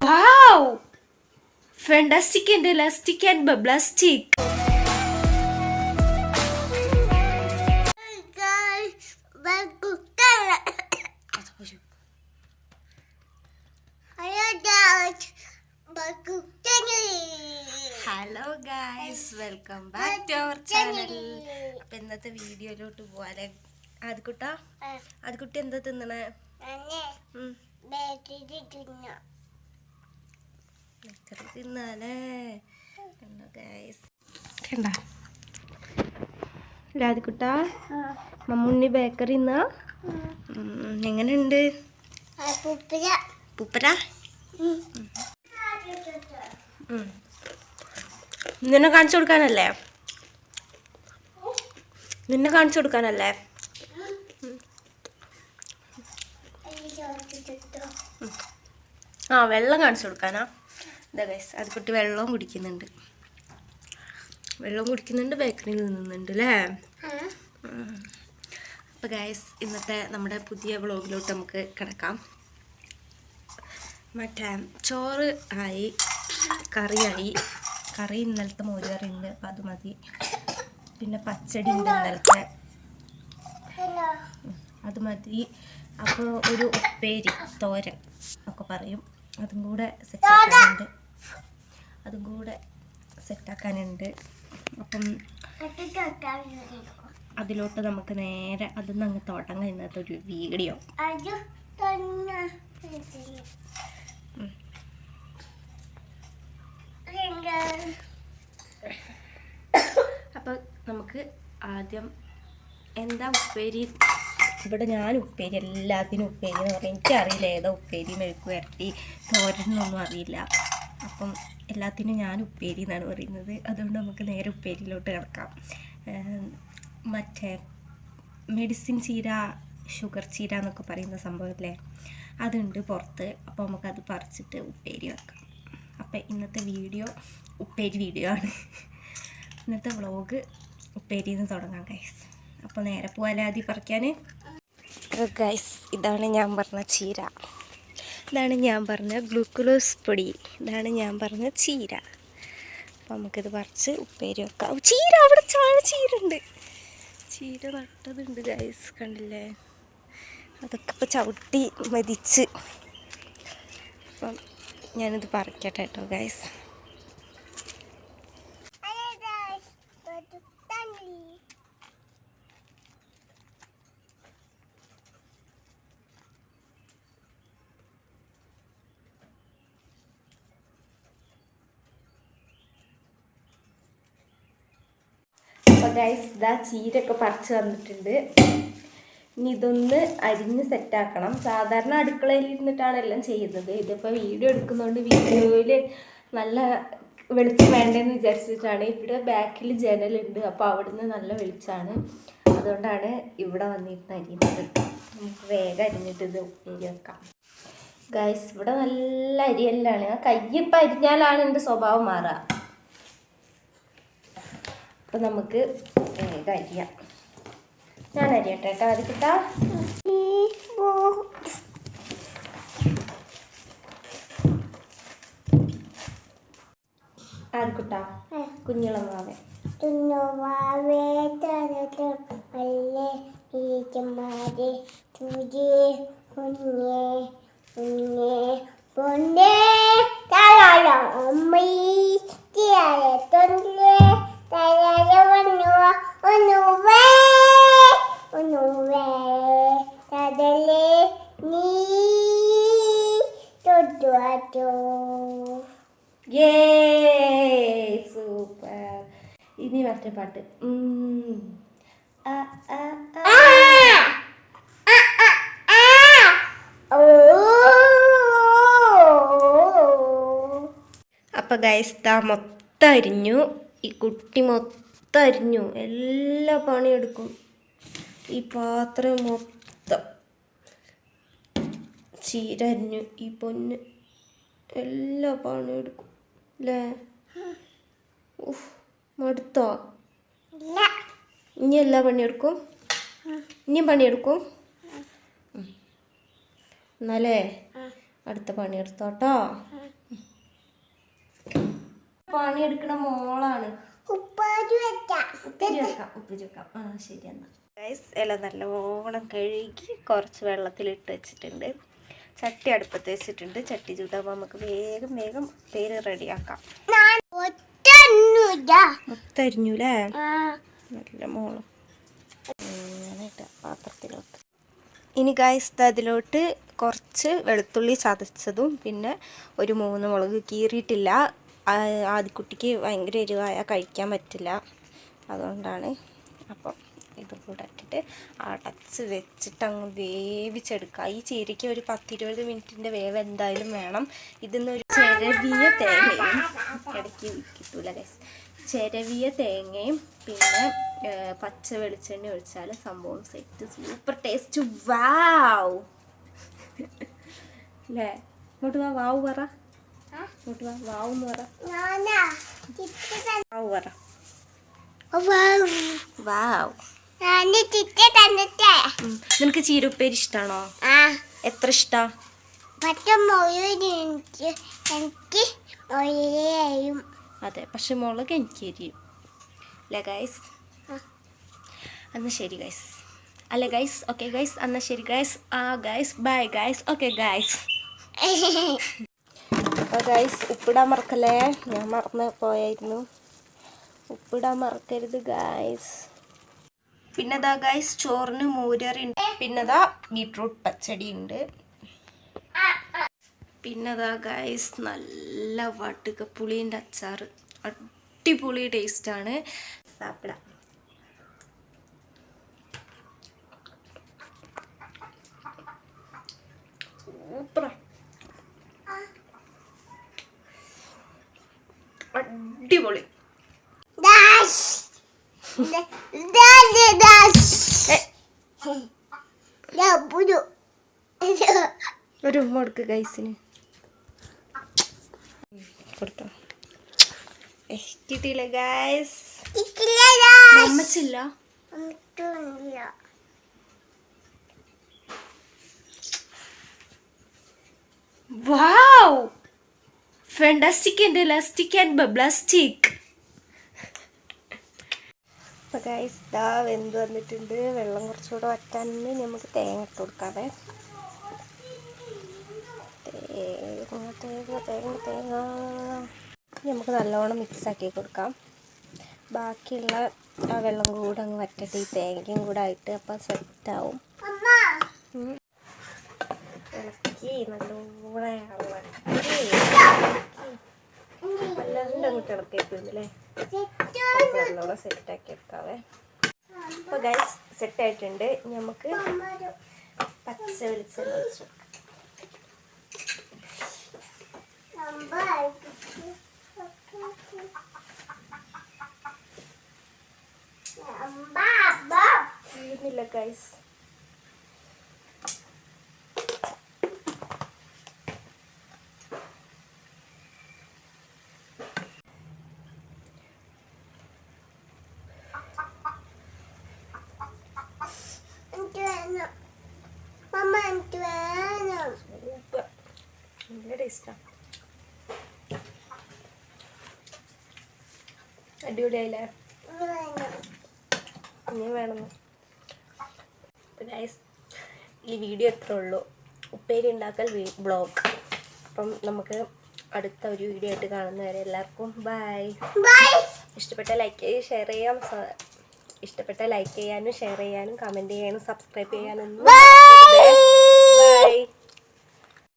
Wow! Fantastic and elastic and bublastic. Hello guys welcome back to our channel അപ്പൊ ഇന്നത്തെ വീഡിയോയിലോട്ട് പോവാലെ ആദ്യക്കുട്ട ആദ്യക്കുട്ടി എന്താ തിന്നണേ? ആദ്യക്കുട്ടാ തിന്നാലേ? കണ്ടോ? ഗായ്സ് കണ്ട രാധിക്കുട്ട മമ്മുണ്ണി ബേക്കറി ഇന്നാ എങ്ങനെയുണ്ട്? പൂപ്പര. ഉം. നിന്നെ കാണിച്ചു കൊടുക്കാനല്ലേ? നിന്നെ കാണിച്ചു കൊടുക്കാനല്ലേ? ആ വെള്ളം കാണിച്ചു കൊടുക്കാനാ. ഇതാ ഗൈസ് അത് കുട്ടി വെള്ളവും കുടിക്കുന്നുണ്ട്. വെള്ളവും കുടിക്കുന്നുണ്ട് ബേക്കറിയിൽ നിന്നുന്നുണ്ട് അല്ലേ അപ്പോൾ ഗൈസ് ഇന്നത്തെ നമ്മുടെ പുതിയ വ്ളോഗിലോട്ട് നമുക്ക് കിടക്കാം. മറ്റേ ചോറ് ആയി കറിയായി. കറി ഇന്നലത്തെ മോര് കറി ഉണ്ട് അപ്പം അത് മതി. പിന്നെ പച്ചടി ഉണ്ട് ഇന്നലത്തെ. അത് മതി. അപ്പോൾ ഒരു ഉപ്പേരി തോരൻ ഒക്കെ പറയും. അതും കൂടെ സെറ്റാക്കാനുണ്ട്. അതും കൂടെ സെറ്റാക്കാനുണ്ട്. അപ്പം അതിലോട്ട് നമുക്ക് നേരെ അതിൽ അങ്ങ് തോട്ടം ഇന്നത്തെ ഒരു വീഡിയോ. അപ്പം നമുക്ക് ആദ്യം എന്താ ഉപ്പേരി? ഇവിടെ ഞാൻ ഉപ്പേരി എല്ലാത്തിനും ഉപ്പേരി എന്ന് പറയും എനിക്കറിയില്ല ഏതാ ഉപ്പേരി മെഴുക്ക് വരട്ടി തോരനൊന്നും അറിയില്ല. അപ്പം എല്ലാത്തിനും ഞാൻ ഉപ്പേരി എന്നാണ് പറയുന്നത്. അതുകൊണ്ട് നമുക്ക് നേരെ ഉപ്പേരിയിലോട്ട് കിടക്കാം. മറ്റേ മെഡിസിൻ ചീര ഷുഗർ ചീര എന്നൊക്കെ പറയുന്ന സംഭവമല്ലേ അതുണ്ട് പുറത്ത്. അപ്പോൾ നമുക്കത് പറിച്ചിട്ട് ഉപ്പേരി വെക്കാം. അപ്പം ഇന്നത്തെ വീഡിയോ ഉപ്പേരി വീഡിയോ ആണ്. ഇന്നത്തെ വ്ളോഗ് ഉപ്പേരിയിൽ നിന്ന് തുടങ്ങാം കൈസ് അപ്പോൾ നേരെ ആദ്യം പറിക്കാൻ ഗൈസ് ഇതാണ് ഞാൻ പറഞ്ഞ ചീര. ഇതാണ് ഞാൻ പറഞ്ഞ ഗ്ലൂക്കോസ് പൊടി. ഇതാണ് ഞാൻ പറഞ്ഞ ചീര. അപ്പം നമുക്കിത് പറിച്ച് ഉപ്പേരി വെക്കാം. ചീര അവിടെ ചാഴ ചീര ഉണ്ട് ചീര നട്ടതുണ്ട് ഗൈസ് കണ്ടില്ലേ? അതൊക്കെ ഇപ്പോൾ ചവിട്ടി മതിച്ച്. അപ്പം ഞാനിത് പറിക്കട്ടെ കേട്ടോ ഗൈസ് അപ്പോൾ ഗൈസ് ഇതാ ചീരൊക്കെ പറിച്ച് വന്നിട്ടുണ്ട്. ഇനി ഇതൊന്ന് അരിഞ്ഞ് സെറ്റാക്കണം സാധാരണ അടുക്കളയിൽ ഇരുന്നിട്ടാണ് എല്ലാം ചെയ്യുന്നത്. ഇതിപ്പോൾ വീഡിയോ എടുക്കുന്നതുകൊണ്ട് വീഡിയോയിൽ നല്ല വെളിച്ചം വേണ്ടെന്ന് വിചാരിച്ചിട്ടാണ്. ഇവിടെ ബാക്കിൽ ജനലുണ്ട്. അപ്പോൾ അവിടുന്ന് നല്ല വെളിച്ചമാണ് അതുകൊണ്ടാണ് ഇവിടെ വന്നിരുന്ന് അരിയുന്നത്. നമുക്ക് വേഗം അരിഞ്ഞിട്ട് ഇത് ഉപ്പേരി വെക്കാം. ഗൈസ് ഇവിടെ നല്ല അരിയല്ലാണ്. ആ കയ്യിപ്പം അരിഞ്ഞാലാണ് എന്റെ സ്വഭാവം മാറുക അപ്പം നമുക്ക് വേഗം അരിയാം ഞാൻ അരിയട്ടെ കേട്ടോ? അത് കിട്ടാ? അത് കുഞ്ഞേ കുഞ്ഞേ മാവേ ഏ സൂപ്പർ ഇനി മറ്റേ പാട്ട്. അപ്പൊ ഗൈസ് ദാ മൊത്തം അരിഞ്ഞു. ഈ കുട്ടി മൊത്തം അരിഞ്ഞു. എല്ലാ പണിയെടുക്കും ഈ പാത്രം മൊത്തം. ചീര അരിഞ്ഞു. ഈ പൊന്ന്. എല്ലാ പണിയെടുക്കും അല്ലേ മടുത്തോ? ഇനി എല്ലാ പണിയെടുക്കും? ഇനിയും പണിയെടുക്കും? എന്നാലേ അടുത്ത പണി എടുത്തോട്ടോ പണി എടുക്കണ മോളാണ് ശരി എന്നാ. എല്ലാം ഇല നല്ലോണം കഴുകി കുറച്ച് വെള്ളത്തിലിട്ട് വെച്ചിട്ടുണ്ട്. ചട്ടി അടുപ്പത്ത് വെച്ചിട്ടുണ്ട്. ചട്ടി ചൂടാകുമ്പോൾ നമുക്ക് വേഗം വേഗം പേര് റെഡിയാക്കാം. മുത്തരിഞ്ഞൂലേ? നല്ല മോളും. പാത്രത്തിലോട്ട്. ഇനി ഗായ്സ് അതിലോട്ട് കുറച്ച് വെളുത്തുള്ളി ചതച്ചതും പിന്നെ ഒരു മൂന്ന് മുളക് കീറിയിട്ടില്ല. ആദ്യക്കുട്ടിക്ക് ഭയങ്കര എരിവായ കഴിക്കാൻ പറ്റില്ല. അതുകൊണ്ടാണ് അപ്പം ഇതും കൂടെ ഇട്ടിട്ട് അടച്ച് വെച്ചിട്ട് അങ്ങ് വേവിച്ചെടുക്കുക. ഈ ചീരയ്ക്ക് ഒരു പത്തിരുപത് മിനിറ്റിന്റെ വേവ് എന്തായാലും വേണം. ഇതിന്ന് ഒരു ചെരവിയ തേങ്ങയും ഇടയ്ക്ക് കിട്ടൂല ഗൈസ് ചെരവിയ തേങ്ങയും പിന്നെ പച്ച വെളിച്ചെണ്ണ ഒഴിച്ചാൽ സംഭവം സെറ്റ് സൂപ്പർ ടേസ്റ്റ് വാവ് അല്ലേ ഇങ്ങോട്ട് വാ വാവ് പറ. ഇങ്ങോട്ട് വാ വാവ് എന്ന് പറ വാവ് പറ. വാവ്. ഉം. നിനക്ക് ചീരുപ്പേരി ഇഷ്ടാണോ? എത്ര ഇഷ്ടാ? എനിക്ക് അതെ പക്ഷെ മുളക് എനിക്ക് എരിയും. അല്ലേ ഗൈസ്. എന്നാൽ ശരി ഗൈസ് അല്ലേ ഗൈസ് ഓക്കെ ഗൈസ് എന്നാൽ ശരി ഗൈസ് ആ guys bye guys okay guys guys ഉപ്പിടാൻ മറക്കല്ലേ? ഞാൻ മറന്ന് പോയായിരുന്നു. ഉപ്പിടാൻ മറക്കരുത് ഗൈസ് പിന്നെ ഗൈസ് ചോറിന് മൂരറി ഉണ്ട്. പിന്നെ ദാ ബീട്രൂട്ട് പച്ചടി ഉണ്ട്. പിന്നെ ഗൈസ് നല്ല വട്ടുക പുളിന്റെ അച്ചാറ്. അടിപൊളി ടേസ്റ്റാണ് സാപ്പിടാം. സൂപ്പറാ. അടിപൊളി. ഒരു ഉമ്മ കൊടുക്ക് ഗൈസിന് കൊടുത്തോ. കിട്ടിയില്ല guys. അമ്മച്ചില്ല wow! Fantastic and elastic and bublastic അപ്പോൾ ഗൈസ് ദാ വെന്ത് വന്നിട്ടുണ്ട്. വെള്ളം കുറച്ചുകൂടെ വറ്റാൻ നമുക്ക് തേങ്ങ ഇട്ട് കൊടുക്കാവേ. തേങ്ങ തേങ്ങ തേങ്ങ. തേങ്ങ നമുക്ക് നല്ലോണം മിക്സാക്കി കൊടുക്കാം. ബാക്കിയുള്ള ആ വെള്ളം കൂടെ അങ്ങ് വറ്റട്ടെ ഈ തേങ്ങയും കൂടെ ആയിട്ട് അപ്പം സെറ്റാവും. ഇളക്കി നല്ലോണം വല്ലാണ്ട് അങ്ങോട്ട് Betul. നല്ലോണം സെറ്റാക്കി എടുക്കാവേ അപ്പോൾ ഗൈസ് സെറ്റായിട്ടുണ്ട് നമുക്ക് പച്ച വെളിച്ചെണ്ണ കൊടുക്കാം. Ambag. Nila guys. അടിപൊളിയായില്ലേ? ഇനി വേണമെന്ന് ഈ വീഡിയോ എത്ര ഉള്ളൂ. ഉപ്പേരി ഉണ്ടാക്കൽ ബ്ലോഗ് അപ്പം നമുക്ക് അടുത്ത ഒരു വീഡിയോ ആയിട്ട് കാണുന്നവരെ എല്ലാവർക്കും ബൈ. ഇഷ്ടപ്പെട്ട ലൈക്ക് ചെയ്യുക ഷെയർ ചെയ്യാം. ഇഷ്ടപ്പെട്ട ലൈക്ക് ചെയ്യാനും ഷെയർ ചെയ്യാനും കമന്റ് ചെയ്യാനും സബ്സ്ക്രൈബ് ചെയ്യാനൊന്നും Bye. ബൈ